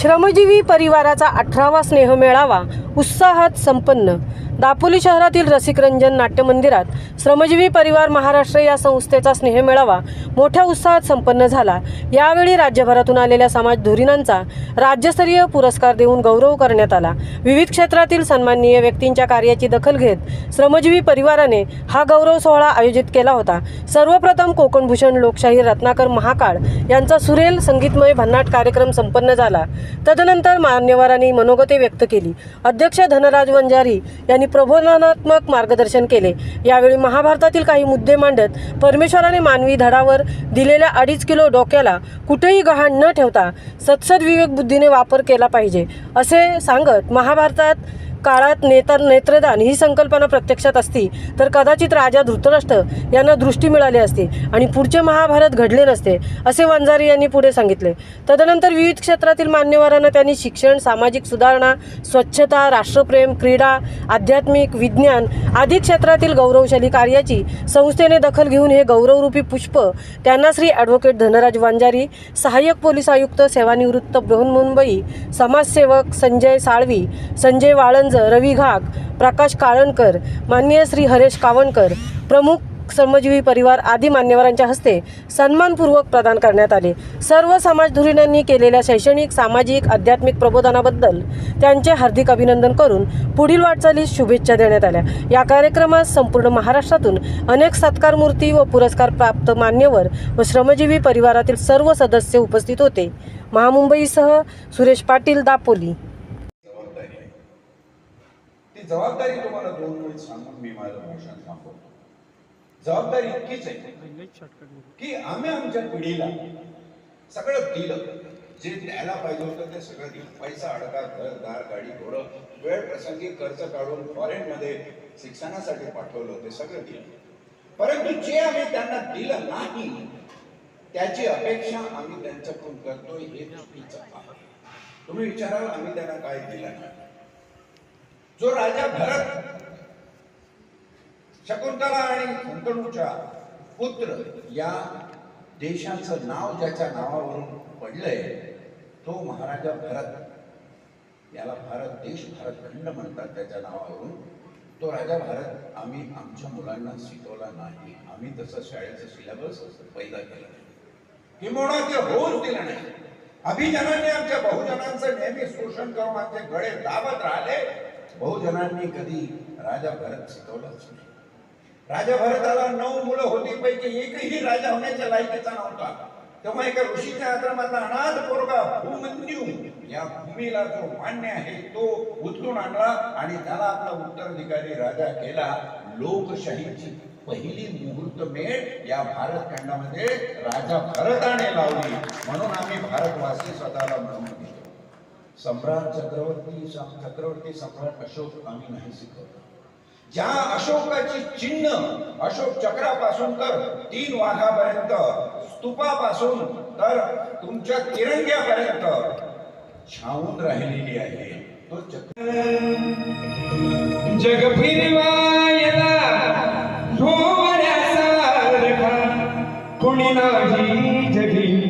श्रमजीवी परिवाराचा अठरावा स्नेह मेळावा उत्साहात संपन्न. दापोली शहरातील रसिकरंजन नाट्य मंदिरात श्रमजीवी परिवार महाराष्ट्र या संस्थेचा स्नेहमेळावा मोठ्या उत्साहात संपन्न झाला. यावेळी राज्यभरातून आलेल्या समाज धुरीणांचा राज्यस्तरीय पुरस्कार देऊन गौरव करण्यात आला. विविध क्षेत्रातील सन्माननीय व्यक्तींच्या कार्याची दखल घेत श्रमजीवी परिवाराने हा गौरव सोहळा आयोजित केला होता. सर्वप्रथम कोकणभूषण लोकशाही रत्नाकर महाकाळ यांचा सुरेल संगीतमय भन्नाट कार्यक्रम संपन्न झाला. तदनंतर मान्यवरांनी मनोगते व्यक्त केली. अध्यक्ष धनराज वंजारी यांनी प्रबोधनात्मक मार्गदर्शन केले. यावेळी महाभारतातील काही मुद्दे मांडत परमेश्वराने मानवी धडावर दिलेल्या अडीच किलो डोक्याला कुठेही गहाण न ठेवता सत्सद विवेक बुद्धीने वापर केला पाहिजे असे सांगत महाभारतात काळात नेता नेत्रदान ही संकल्पना प्रत्यक्षात असती तर कदाचित राजा धृतराष्ट्र यांना दृष्टी मिळाली असती आणि पुढचे महाभारत घडले नसते असे वंजारी यांनी पुढे सांगितले. तदनंतर विविध क्षेत्रातील मान्यवरांना त्यांनी शिक्षण सामाजिक सुधारणा स्वच्छता राष्ट्रप्रेम क्रीडा आध्यात्मिक विज्ञान आदी क्षेत्रातील गौरवशाली कार्याची संस्थेने दखल घेऊन हे गौरवरूपी पुष्प त्यांना श्री ॲडव्होकेट धनराज वांजारी सहाय्यक पोलीस आयुक्त सेवानिवृत्त बृहन्मुंबई समाजसेवक संजय साळवी संजय कारंज रवी घाक प्रकाश काळणकर माननीय श्री हरेश कावणकर प्रमुख श्रमजीवी परिवार आदी मान्यवरांच्या हस्ते सन्मानपूर्वक प्रदान करण्यात आले. सर्व समाजधुरीणांनी केलेल्या शैक्षणिक सामाजिक आध्यात्मिक प्रबोधनाबद्दल त्यांचे हार्दिक अभिनंदन करून पुढील वाटचालीस शुभेच्छा देण्यात आल्या. या कार्यक्रमात संपूर्ण महाराष्ट्रातून अनेक सत्कार मूर्ती व पुरस्कार प्राप्त मान्यवर व श्रमजीवी परिवारातील सर्व सदस्य उपस्थित होते. महामुंबईसह सुरेश पाटील दापोली. ती जबाबदारी तुम्हाला दोन मिनिट सांगून मी माझं भाषण थांबवतो. जबाबदारी इतकीच आहे की आम्ही आमच्या पिढीला सगळं दिलं. जे द्यायला पाहिजे होतं ते सगळं दिलं. पैसा अडका घर दार गाडी घोडं वेळ प्रसंगी कर्ज काढून फॉरेन मध्ये शिक्षणासाठी पाठवलं ते सगळं दिलं. परंतु जे आम्ही त्यांना दिलं नाही त्याची अपेक्षा आम्ही त्यांच्याकडून करतोय हे चुकीचं आहे. तुम्ही विचाराल आम्ही त्यांना काय दिलं नाही. जो राजा भरत शकुंतला आणि शंतनूच्या पुत्र या देशाचं नाव ज्याच्या नावावरून पडलंय तो महाराजा भरत. याला भारत देश भारत खंड म्हणतात त्याच्या नावावरून. तो राजा भारत आम्ही आमच्या मुलांना शिकवला नाही. आम्ही तसं शाळेचं सिलेबस पैदा केला नाही. किंवा ते होऊच दिलं नाही. अभिजनांनी आमच्या बहुजनांचं नेहमी शोषण करून आमचे गळे दाबत राहिले. बहुजनांनी कधी राजा भरत शिकवलंच नाही. राजा भरताला नऊ मुलं होती पैकी एकही राजा होण्याच्या लायकीचा नव्हता. तेव्हा एका ऋषीच्या आश्रमातला अनाथ पोरगा भूमन्यू या भूमीला जो मान्य आहे तो उचलून आणला आणि त्याला आपला उत्तराधिकारी राजा केला. लोकशाहीची पहिली मुहूर्तमेढ या भारत खंडामध्ये राजा भरताने लावली. म्हणून आम्ही भारतवासी स्वतःला म्हणून घेतो सम्राट चक्रवर्ती चक्रवर्ती सम्राट अशोक आम्ही नाही शिकवतो. ज्या अशोकाची चिन्ह अशोक चक्रापासून तर तीन वाघापर्यंत स्तूपापासून तर तुमच्या तिरंग्यापर्यंत छावून राहिलेली आहे. तो चक्र जग फिरवायला कुणी नाही जगी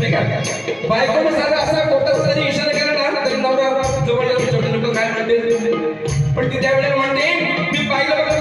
नाही का? बायकोने सारा असा कोटा जरी इशारा केला ना तरी नवरा जवळ येऊन छोटे लोक काय म्हणते पण ती त्यावेळेला म्हणते मी पाहिलं बघा